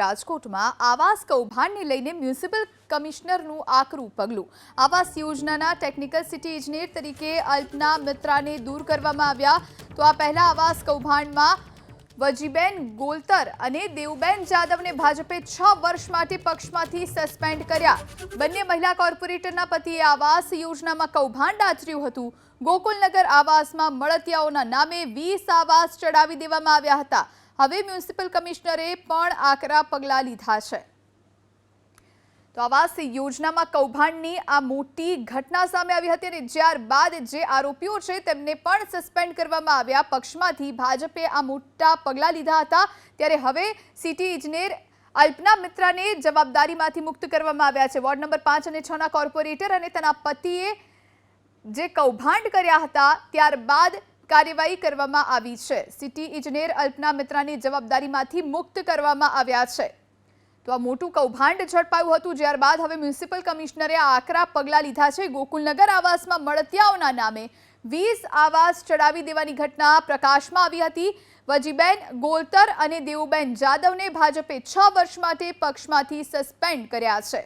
રાજકોટમાં આવાસ કૌભાંડને લઈને મ્યુનિસિપલ કમિશનરનું આકરું પગલું. આવાસ યોજનાના ટેકનિકલ સિટી ઇજનેર તરીકે અલ્પના મિત્રાને દૂર કરવામાં આવ્યા. તો આ પહેલા આવાસ કૌભાંડમાં વજીબેન ગોલતર અને દેવબેન જાદવને ભાજપે છ વર્ષ માટે પક્ષમાંથી સસ્પેન્ડ કર્યા. બંને મહિલા કોર્પોરેટરના પતિએ આવાસ યોજનામાં કૌભાંડ આચર્યું હતું. ગોકુલનગર આવાસમાં મળતિયાઓના નામે વીસ આવાસ ચડાવી દેવામાં આવ્યા હતા. હવે મ્યુનિસિપલ કમિશનરે પણ આકરા પગલાં લીધા છે. તો આવાસ યોજનામાં કૌભાંડની આ મોટી ઘટના સામે આવી હતી અને ત્યારબાદ જે આરોપીઓ છે તેમને પણ સસ્પેન્ડ કરવામાં આવ્યા. પક્ષમાંથી ભાજપે આ મોટા પગલાં લીધા હતા. ત્યારે હવે સિટી ઇજનેર અલ્પના મિત્રાને જવાબદારીમાંથી મુક્ત કરવામાં આવ્યા છે. વોર્ડ નંબર પાંચ અને છના કોર્પોરેટર અને તેના પતિએ જે કૌભાંડ કર્યા હતા, ત્યારબાદ કાર્યવાહી કરવામાં આવી છે. સિટી ઇજનેર અલ્પના મિત્રાની જવાબદારીમાંથી મુક્ત કરવામાં આવ્યા છે. તો આ મોટું કૌભાંડ ઝડપાયું હતું, ત્યારબાદ હવે મ્યુનિસિપલ કમિશનરે આકરા પગલાં લીધા છે. ગોકુલનગર આવાસમાં મળતિયાઓના નામે વીસ આવાસ ચડાવી દેવાની ઘટના પ્રકાશમાં આવી હતી. વજીબેન ગોલતર અને દેવુબેન જાદવને ભાજપે છ વર્ષ માટે પક્ષમાંથી સસ્પેન્ડ કર્યા છે.